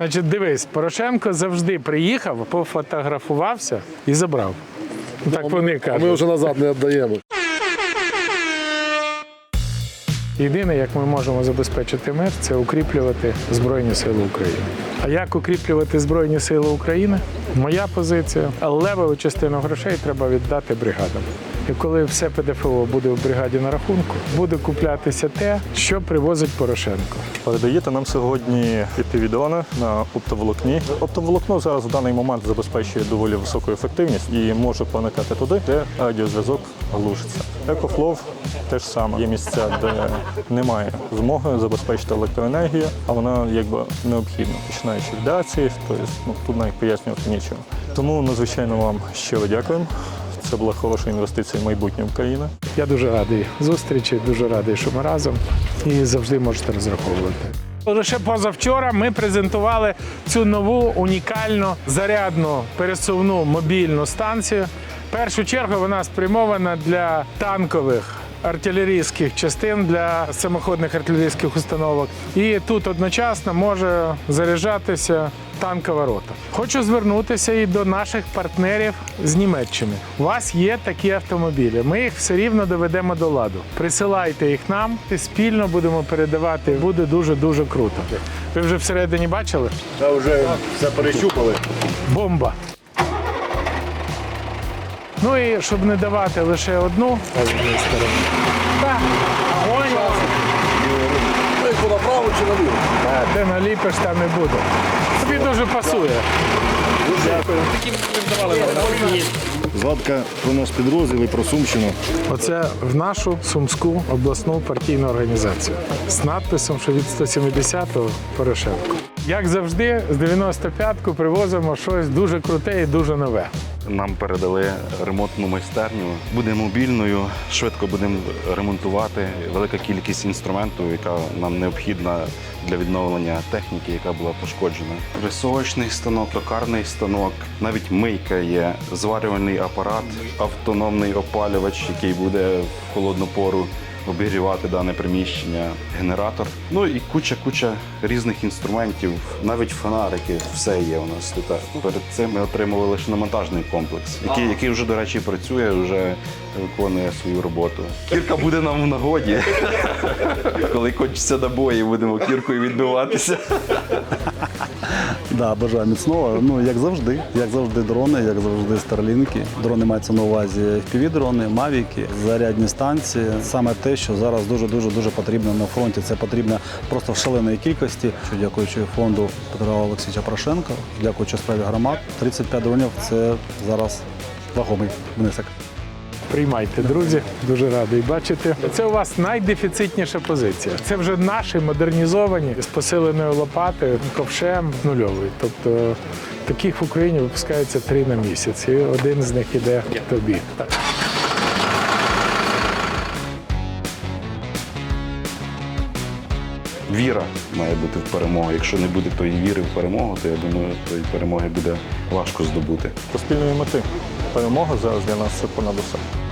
Значить, дивись, Порошенко завжди приїхав, пофотографувався і забрав. Так вони А ми вже назад не віддаємо. Єдине, як ми можемо забезпечити мир, це укріплювати Збройні Сили України. А як укріплювати Збройні Сили України? Моя позиція левову частину грошей треба віддати бригадам. І коли все ПДФО буде в бригаді на рахунку, буде куплятися те, що привозить Порошенко. Передаєте нам сьогодні відеони на оптоволокні. Оптоволокно зараз в даний момент забезпечує доволі високу ефективність і може проникати туди, де радіозв'язок глушиться. Екофлов теж саме. Є місця, де немає змоги забезпечити електроенергію, а вона якби необхідна, починаючи від тобто ну, тут навіть пояснювати нічого. Тому надзвичайно вам щиро дякуємо. Це була хороша інвестиція в майбутнє України. Я дуже радий зустрічі, дуже радий, що ми разом і завжди можете розраховувати. Лише позавчора ми презентували цю нову унікальну зарядну пересувну мобільну станцію. В першу чергу вона спрямована для танкових артилерійських частин для самоходних артилерійських установок. І тут одночасно може заряджатися танкова рота. Хочу звернутися і до наших партнерів з Німеччини. У вас є такі автомобілі. Ми їх все рівно доведемо до ладу. Присилайте їх нам, і спільно будемо передавати. Буде дуже дуже круто. Ви вже всередині бачили? Та вже все перещупали. Бомба. Ну і щоб не давати лише одну. Так, огонь. Ну, направо чи наліво? Де наліпиш, там і буде. Тобі дуже пасує. Згадка про наш підрозділ і про Сумщину. Оце в нашу сумську обласну партійну організацію з надписом, що від 170-го Порошенко. Як завжди, з 95-ку привозимо щось дуже круте і дуже нове. Нам передали ремонтну майстерню. Буде мобільною, швидко будемо ремонтувати. Велика кількість інструменту, яка нам необхідна для відновлення техніки, яка була пошкоджена. Рисовочний станок, токарний станок, навіть мийка є, зварювальний апарат, автономний опалювач, який буде в холодну пору обігрівати дане приміщення, генератор. Ну і куча-куча різних інструментів, навіть фонарики, все є у нас тут. Перед цим ми отримували монтажний комплекс, який, який вже, до речі, працює, вже виконує свою роботу. Кірка буде нам в нагоді. Коли кончаться набої, будемо кіркою відбиватися. Да, бажаю міцного. Ну як завжди, як завжди, дрони, як завжди, старлінки. Дрони мається на увазі FPV-дрони, мавіки, зарядні станції. Саме те, що зараз дуже дуже дуже потрібно на фронті. Це потрібно просто в шаленої кількості. Дякуючи фонду Петра Олексійовича Порошенка, дякуючи справі громад, 35 дронів це зараз вагомий внесок. Приймайте, друзі, дуже радий бачити. Це у вас найдефіцитніша позиція. Це вже наші модернізовані з посиленою лопатою, ковшем нульовий. Тобто таких в Україні випускається три на місяць, і один з них іде тобі. Віра має бути в перемогу. Якщо не буде тої віри в перемогу, то я думаю, тої перемоги буде важко здобути. До спільної мети. Перемога зараз для нас це понад усе.